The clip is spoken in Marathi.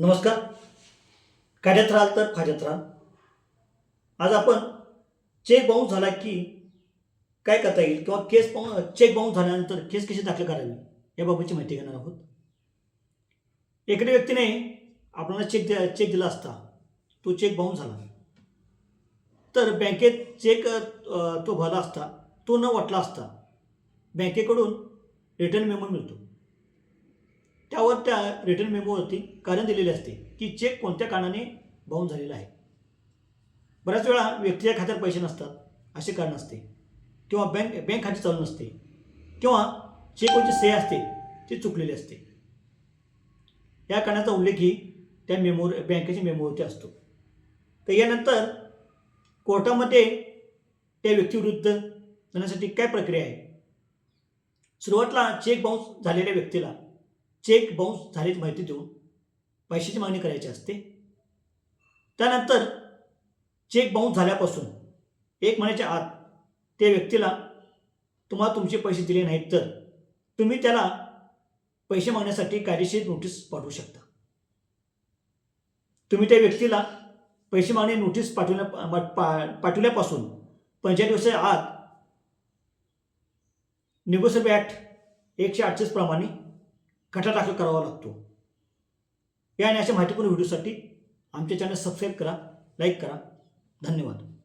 नमस्कार. काढ्यात राहाल तर फाज्यात राहाल आज आपण चेक बाउन्स झाला की काय करता येईल किंवा केस पाहून चेक बाउन्स झाल्यानंतर केस कशी दाखल करावी याबाबतची माहिती घेणार आहोत. एखाद्या व्यक्तीने आपल्याला चेक द्या चेक दिला असता तो चेक बाउन्स झाला. तर बँकेत चेक तो भरला असता तो न वाटला असता बँकेकडून रिटर्न मेमो मिळतो. त्यावर त्या रिटर्न मेमोवरती कारण दिलेले असते की चेक कोणत्या कारणाने बाउन्स झालेला आहे. बऱ्याच वेळा व्यक्तीच्या खात्यात पैसे नसतात असे कारण असते. किंवा बँक बँक खाते चालू नसते. किंवा चेकवरची सही असते ती चुकलेली असते. या कारणाचा उल्लेखही त्या मेमो बँकेच्या मेमोवरती असतो. तर यानंतर कोर्टामध्ये त्या व्यक्तीविरुद्ध जाण्यासाठी काय प्रक्रिया आहे? सुरुवातीला चेक बाउन्स झालेल्या व्यक्तीला चेक बाउन्स झाल्याची माहिती देऊन पैशाची मागणी करायची असते. त्यानंतर चेक बाउन्स झाल्यापासून एक महिन्याच्या आत त्या व्यक्तीला तुम्हाला तुमचे पैसे दिले नाहीत तर तुम्ही त्याला पैसे मागण्यासाठी कायदेशीर नोटीस पाठवू शकता. तुम्ही त्या व्यक्तीला पैसे मागणे नोटीस पाठवल्या पा- पाठवल्यापासून पंचायत दिवसाच्या आत निगोसिएबल ॲक्ट एकशे अडतीस प्रमाणे खटला दाखल करावा लागतो. या आणि अशा माहितीपूर्ण व्हिडिओसाठी आमच्या चॅनल सबस्क्राईब करा लाईक करा. धन्यवाद.